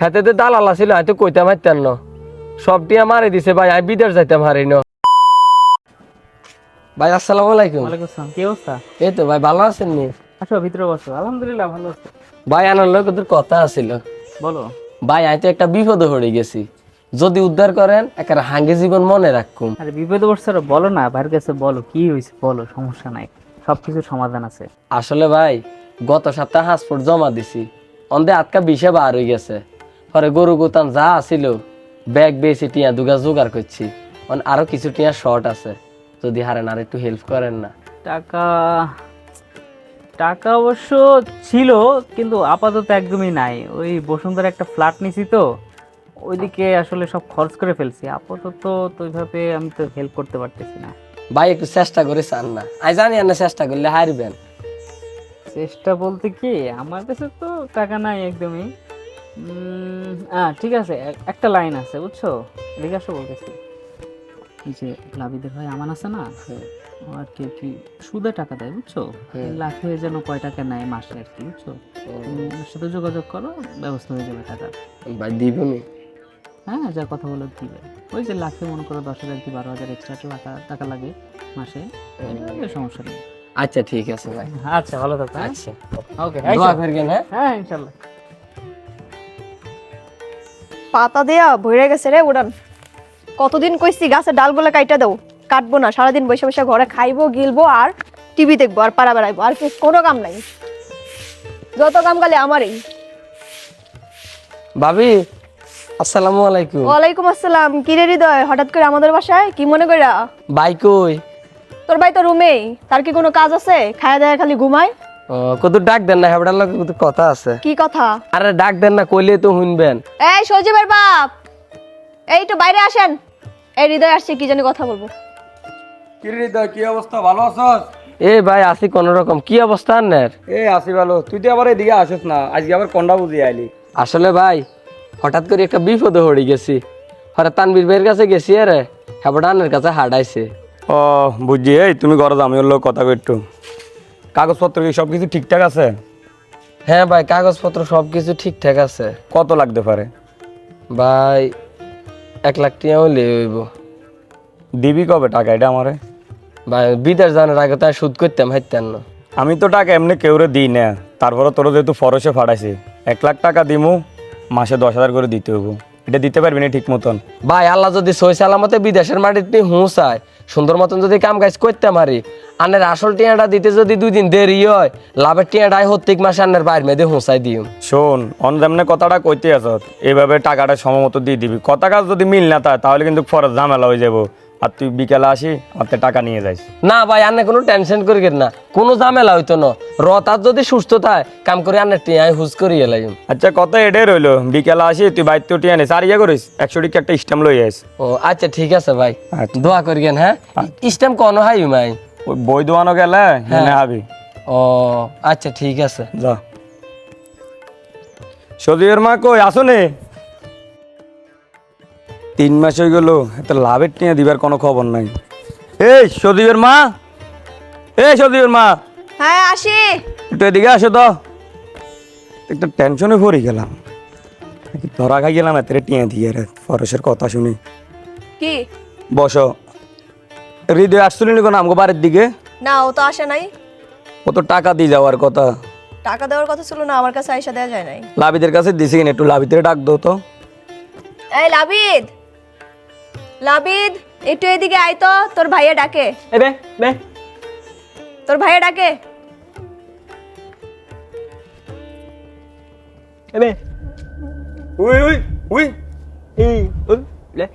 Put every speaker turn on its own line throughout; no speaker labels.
হাতে তো দালাল ছিল হয়তো কইতাম হাইতেন ন। সব টিয়া দিছে ভাই আমি বিদেশ যাইতাম হারি ন। ভাই আসসালামু আলাইকুম।
ওয়ালাইকুম আসসালাম কি অবস্থা?
এই তো ভাই ভালো আছেন নি?
আসো ভিতরে বসো। আলহামদুলিল্লাহ ভালো আছি।
ভাই আনার লোক তোর কথা আছিল।
বলো।
ভাই আমি তো একটা বিপদে হয়ে গেছি। যদি উদ্ধার করেন একটা হাঙ্গে জীবন মনে রাখুম
আরে বিপদে বলো না ভাইয়ের কাছে বলো কি হয়েছে বলো সমস্যা নাই। সব কিছুর সমাধান আছে।
আসলে ভাই গত সপ্তাহে হাসপোর্ট জমা দিছি। অন্ধে আটকা বিষে বার হয়ে গেছে। পরে গরু গুতান যা আছিল ব্যাগ বেশি টিয়া দুগা জোগাড় করছি। অন আরও কিছু টিয়া শর্ট আছে যদি হারেন আর একটু হেল্প করেন না।
টাকা টাকা অবশ্য ছিল কিন্তু আপাতত একদমই নাই। ওই বসুন্ধরা একটা ফ্ল্যাট নিছি তো ওইদিকে আসলে সব খরচ করে ফেলছি। আপাতত তো ওইভাবে আমি তো হেল্প করতে পারতেছি না।
ভাই একটু চেষ্টা করে চান না। আমি জানি না চেষ্টা করলে হারবেন।
চেষ্টা বলতে কি আমার কাছে তো টাকা নাই একদমই। ঠিক আছে একটা লাইন আছে বুঝছ? এদিকে আসো বলতেছি এই যে লাভিদের ভাই আমান আছে না আর কি কি সুদে টাকা দেয় বুঝছ?
হুম।
লাখে যেন কয় টাকা নেয় মাসে আর কি বুঝছ? সাথে যোগাযোগ করো ব্যবস্থা হয়ে যাবে টাকা
ভাই দিবনি
হ্যাঁ যা কথা বলো দিবে। ওই যে লাখে মনে করো দশ হাজার কি বারো হাজার এক্সট্রা টাকা টাকা লাগে মাসে সমস্যা নেই।
আচ্ছা ঠিক আছে ভাই।
আচ্ছা ভালো থাকো
আচ্ছা।
ওকে
দোয়া করবেন হ্যাঁ?
হ্যাঁ ইনশাল্লাহ।
পাতা দেয়া ভরে গেছে রে উড়ান। কতদিন কইছি গাছের ডালগুলো কাইটা দাও কাটবো না সারাদিন বসে বসে ঘরে খাইবো গিলবো আর টিভি দেখব আর পাড়া বেড়াইবো আর কোনো কাম নাই। যত কাম গালে আমারই।
ভাবি আসসালামু আলাইকুম।
ওয়ালাইকুম আসসালাম কি রে হৃদয় হঠাৎ করে আমাদের বাসায় কি মনে কইরা?
ভাই কই?
তোর ভাই তো রুমেই তার কি কোনো কাজ আছে? খায়া দেয়া খালি ঘুমায়?
কত ডাক দেন না হেবড়ার লোক কত কথা আছে।
কি কথা?
আরে ডাক দেন না কইলে তো শুনবেন।
এই সজীবের বাপ! এই তো বাইরে আসেন। এই হৃদয় আসছে কি জানি কথা বলব।
কি হৃদয়, কি অবস্থা? ভালো আছস?
এ ভাই আসি কোন রকম। কি অবস্থা আপনার
এই আসি ভালো। তুই তো আবার এদিকে আসিস না। আজকে আবার কন্ডা বুঝিয়ে আইলি।
আসলে ভাই হঠাৎ করে একটা বিপদে হয়ে গেছি। হঠাৎ তানবীর ভাইয়ের কাছে গেছি আরে হেবড়ানের কাছে হাডাইছে।
ও বুঝি এই তুমি ঘরে যাও, আমি ওর লোক কথা কই একটু কাগজপত্র কি সব কিছু ঠিকঠাক আছে?
হ্যাঁ ভাই কাগজপত্র সব কিছু ঠিকঠাক আছে।
কত লাগতে পারে?
ভাই এক লাখ টাকা হইলে হইব।
দিবি কবে টাকা এটা আমারে?
ভাই বিদেশ জানার আগে তো আর সুদ করতাম হাইতেন না।
আমি তো টাকা এমনি কেউরে দিই না। তারপরে তোর যেহেতু ফরসে ফাটাইছি এক লাখ টাকা দিমু মাসে দশ হাজার করে দিতে হব এটা দিতে পারবি না ঠিক মতন।
ভাই আল্লাহ যদি সই সালামতে বিদেশের মাটিতে হুঁসায় সুন্দর মতন যদি কাম কাজ করতে পারি আনের আসল টিয়াটা দিতে যদি দুই দিন দেরি হয় লাভের টিয়াটাই প্রত্যেক মাসে আনের বাইর মেয়েদের হুঁসাই দিও
শোন অন কথাটা কইতে আস এইভাবে টাকাটা সময় মতো দিয়ে দিবি। কথা কাজ যদি মিল না তাহলে কিন্তু ফরজ ঝামেলা হয়ে যাব। আর তুই বিকেলে আসি আমার টাকা নিয়ে যাইস।
না ভাই আনে কোনো টেনশন করি না। কোনো ঝামেলা হইতো না। রতার যদি সুস্থ থাকে কাম করে আনের টিয়াই হুজ করি এলাইম
আচ্ছা কথা এটাই রইল? বিকেলে আসি তুই বাইর তো টিয়া নিস আর ইয়ে করিস? একশো টিকা একটা স্ট্যাম্প লই আইস।
ও আচ্ছা ঠিক আছে ভাই।
আচ্ছা।
দোয়া করিয়েন হ্যাঁ? ইস্টাম কোন হাই মাই?
ওই বই দোয়ানো গেলে হ্যাঁ। হাবি।
ও আচ্ছা ঠিক আছে।
যা। সদীয়ের মা কই? আসো নে তিন মাস হয়ে গেল এত লাভের টিয়া দিবার কোনো খবর নাই। এই সদীপের মা এই সদীপের মা।
হ্যাঁ আসি।
একটু এদিকে আসো তো। একটা টেনশনে পড়ে গেলাম। ধরা খাই গেলাম এত টিয়া দিয়ে রে ফরসের কথা শুনি।
কি?
বসো। হৃদয় আসছিল নি কোনো আমগো বাড়ির দিকে?
না ও তো আসে নাই।
ও তো টাকা দিয়ে যাওয়ার কথা।
টাকা দেওয়ার কথা ছিল না আমার কাছে আইসা দেওয়া যায় নাই।
লাভিদের কাছে দিছি কিনা একটু লাভিদের ডাক দো তো।
এই লাবিদ! লাবিদ একটু এদিকে আয় তো তোর ভাইয়া ডাকে।
এবে বে
তোর ভাইয়া ডাকে।
এবে
উই উই উই।
লে।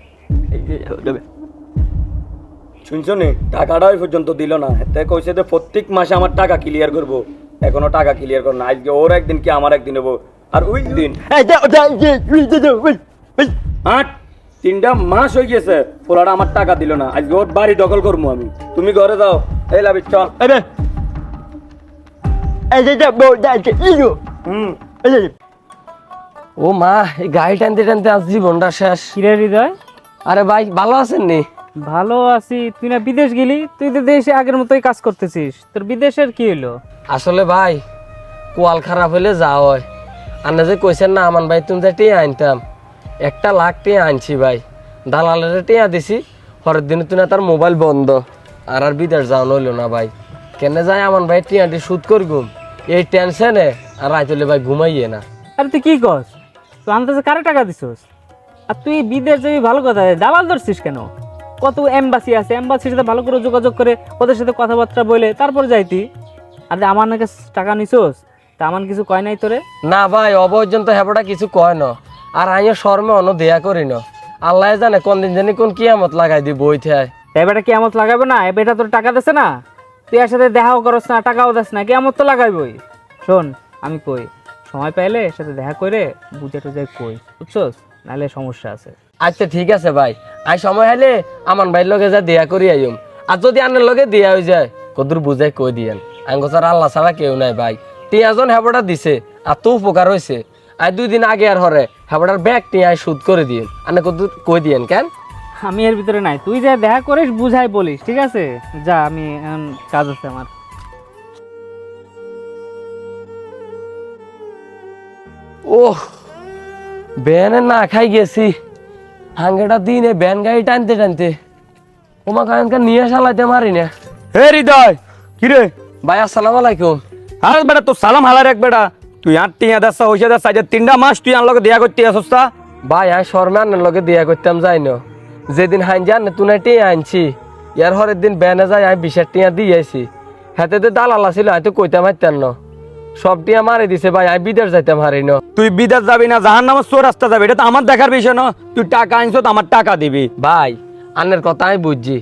শুনছো নি টাকাটা ওই পর্যন্ত দিল না। এতে কইছে যে প্রত্যেক মাসে আমার টাকা ক্লিয়ার করব। এখনও টাকা ক্লিয়ার করো না। আজকে ওর একদিন কি আমার একদিন হব? আর ওই দিন। আট তিনটা মাস হয়ে গেছে পোলাটা আমার টাকা দিল না। আজকে ওর বাড়ি দখল করব আমি। তুমি ঘরে যাও। এই লাভি চল।
ও মা এই গাড়ি টানতে টানতে আজ জীবনটা শেষ।
কিরে হৃদয়?
আরে ভাই ভালো আছেন নি?
ভালো আছি। তুই না বিদেশ গেলি? তুই তো দেশে আগের মতোই কাজ করতেছিস। তোর বিদেশের কি হলো
আসলে ভাই কোয়াল খারাপ হলে যা হয়। আন্না যে কইছেন না আমান ভাই তুমি যে আনতাম। একটা লাখ টিয়া আনছি ভাই। দালালের টিয়া দিছি পরের দিনে তুমি তার মোবাইল বন্ধ। আর আর বিদেশ যাওয়া হইল না ভাই। কেন যায় আমান ভাই টিয়াটি সুদ করি ঘুম এই টেনশনে আর রাইতলে ভাই ঘুমাইয়ে না।
আরে তুই কি কস? তুই আনতেছে কারে টাকা দিছস? আর তুই বিদেশ যাবি ভালো কথা দালাল ধরছিস কেন? কত এম্বাসি আছে এম্বাসির সাথে ভালো করে যোগাযোগ করে ওদের সাথে কথাবার্তা বলে তারপর যাইতি আর আমার নাকি টাকা নিছস তা আমার কিছু কয় নাই তোরে?
না ভাই অপর্যন্ত হেবটা কিছু কয় না। আর আইয়া শর্মে অন দেয়া করি না। আল্লাহ জানে কোন দিন জানি কোন কিয়ামত লাগাই দি বই থায়
এবারে কেমন লাগাবে না? এবারটা তোর টাকা দেছে না? তুই এর সাথে দেখাও করস না টাকাও দেস না কেমন তো লাগাইবই। শোন আমি কই সময় পাইলে এর সাথে দেখা করে বুঝে টুঝে কই বুঝছস? নাহলে সমস্যা আছে।
আচ্ছা ঠিক আছে ভাই। আই সময় হলে আমার ভাইয়ের লগে যা দেয়া করি আইম। আর যদি আনের লগে দেয়া হয়ে যায় কদূর বুঝাই কই দিয়েন। আঙ্গসার আল্লাহ ছাড়া কেউ নাই ভাই। টিয়াজন হেবটা দিছে আর তো উপকার হয়েছে আর দুই দিন আগে আর হরে হেবটার ব্যাগ টিয়া সুদ করে দিন আনে কদূর কই দিয়েন কেন?
আমি এর ভিতরে নাই। তুই যা দেখা করিস বুঝাই বলিস ঠিক আছে? যা আমি কাজ আছে আমার।
ওহ ব্যানে না খাই গেছি। হাঙ্গেটা দিনে ব্যান গাড়ি টানতে টানতে। ওমা কায়নকা নিয়ে চালাইতে মারি না
হে হৃদয় কিরে
ভাই আসসালামু আলাইকুম।
আরে বেটা তো সালাম হালার এক বেটা। তুই আট টিয়া হইসে দেড়শো যে তিনটা মাস তুই আনলোকে দেয়া করতে আসছ তা?
ভাই আমি শর্মে আন্নের লগে দিয়া করতাম যাই না। যেদিন হাইন যান তুই না টিয়া আনছি। ইয়ার হরের দিন ব্যানে যাই আমি বিশের টিয়া দিয়ে আইছি। হাতে তো দালাল আছিল আমি তো কইতাম হাইতাম ন। সব টিয়া মারি দিছে ভাই আমি বিদেশ যাইতাম হারি ন।
তুই বিদেশ যাবি না জাহান নামার চোর রাস্তা যাবি এটা তো আমার দেখার বিষয় না। তুই টাকা আনছ তো আমার টাকা দিবি।
ভাই আন্নের কথা আমি বুঝছি।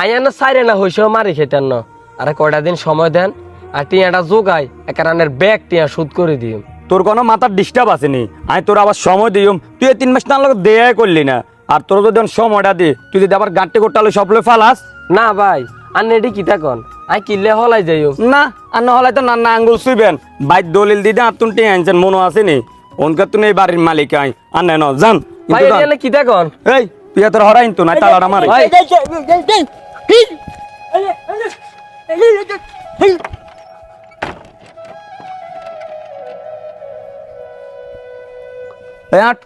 আই আন্না সাইরে না হইসেও মারি খেতেন ন। আরে কয়টা দিন সময় দেন? আর টিয়াটা যোগাই একার আন্নের ব্যাগ টিয়া সুদ করে দিম
তোর কোনো মাথার ডিস্টার্ব আসেনি আমি তোর আবার সময় দিম তুই এই তিন মাস না লোক দেয়াই করলি না আর তোর যদি সময়টা দি তুই যদি আবার গাঁটে করতে সব লোক ফালাস
না ভাই আন্নে এটি কিতা কন আই কিনলে হলাই যাইও
না আর নহলে তো নান্না আঙ্গুল শুইবেন বাইর দলিল দিদা আর তুই টিয়া আনছেন মনে আসেনি ওনকে তুই এই বাড়ির মালিক আই আর নেন জান
ভাই এটি আন্নে কিতা কন
এই তুই তোর হরাইন তো নাই তালাটা মারে আট